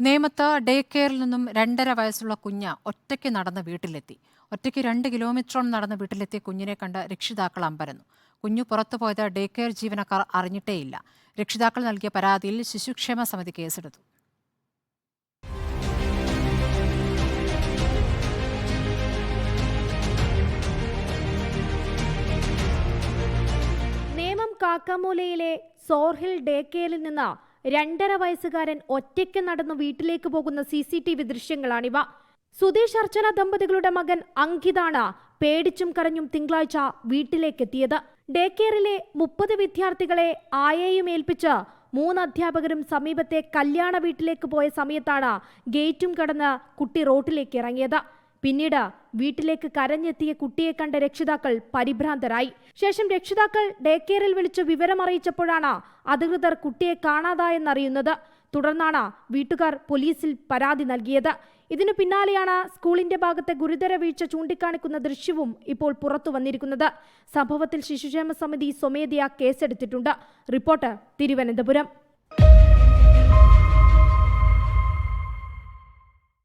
നേമത്ത് ഡേ കെയറിൽ നിന്നും രണ്ടര വയസ്സുള്ള കുഞ്ഞ് ഒറ്റയ്ക്ക് നടന്ന് വീട്ടിലെത്തി. ഒറ്റയ്ക്ക് രണ്ട് കിലോമീറ്ററോളം നടന്ന് വീട്ടിലെത്തിയ കുഞ്ഞിനെ കണ്ട് രക്ഷിതാക്കൾ അമ്പരന്നു. കുഞ്ഞു പുറത്തു പോയത് ഡേ കെയർ ജീവനക്കാർ അറിഞ്ഞിട്ടേയില്ല. രക്ഷിതാക്കൾ നൽകിയ പരാതിയിൽ ശിശുക്ഷേമ സമിതി കേസെടുത്തു. നേമം കാക്കമൂലയിലെ സോർഹിൽ ഡേ കെയറിൽ നിന്ന് രണ്ടര വയസ്സുകാരൻ ഒറ്റയ്ക്ക് നടന്നു വീട്ടിലേക്ക് പോകുന്ന സി സി ടി വി ദൃശ്യങ്ങളാണിവ. സുധീഷ് അർച്ചന ദമ്പതികളുടെ മകൻ അങ്കിതാണ് പേടിച്ചും കരഞ്ഞും തിങ്കളാഴ്ച വീട്ടിലേക്കെത്തിയത്. ഡേ കെയറിലെ മുപ്പത് വിദ്യാർത്ഥികളെ ആയെയും ഏൽപ്പിച്ച് മൂന്ന് അധ്യാപകരും സമീപത്തെ കല്യാണ വീട്ടിലേക്ക് പോയ സമയത്താണ് ഗേറ്റും കടന്ന് കുട്ടി റോട്ടിലേക്ക് ഇറങ്ങിയത്. പിന്നീട് വീട്ടിലേക്ക് കരഞ്ഞെത്തിയ കുട്ടിയെ കണ്ട രക്ഷിതാക്കൾ പരിഭ്രാന്തരായി. ശേഷം രക്ഷിതാക്കൾ ഡേ കെയറിൽ വിളിച്ച് വിവരമറിയിച്ചപ്പോഴാണ് അധികൃതർ കുട്ടിയെ കാണാതായെന്നറിയുന്നത്. തുടർന്നാണ് വീട്ടുകാർ പോലീസിൽ പരാതി നൽകിയത്. ഇതിനു പിന്നാലെയാണ് സ്കൂളിന്റെ ഭാഗത്തെ ഗുരുതര വീഴ്ച ചൂണ്ടിക്കാണിക്കുന്ന ദൃശ്യവും ഇപ്പോൾ പുറത്തു വന്നിരിക്കുന്നത്. സംഭവത്തിൽ ശിശുക്ഷേമ സമിതി സ്വമേധയാ കേസെടുത്തിട്ടുണ്ട്. റിപ്പോർട്ട് തിരുവനന്തപുരം.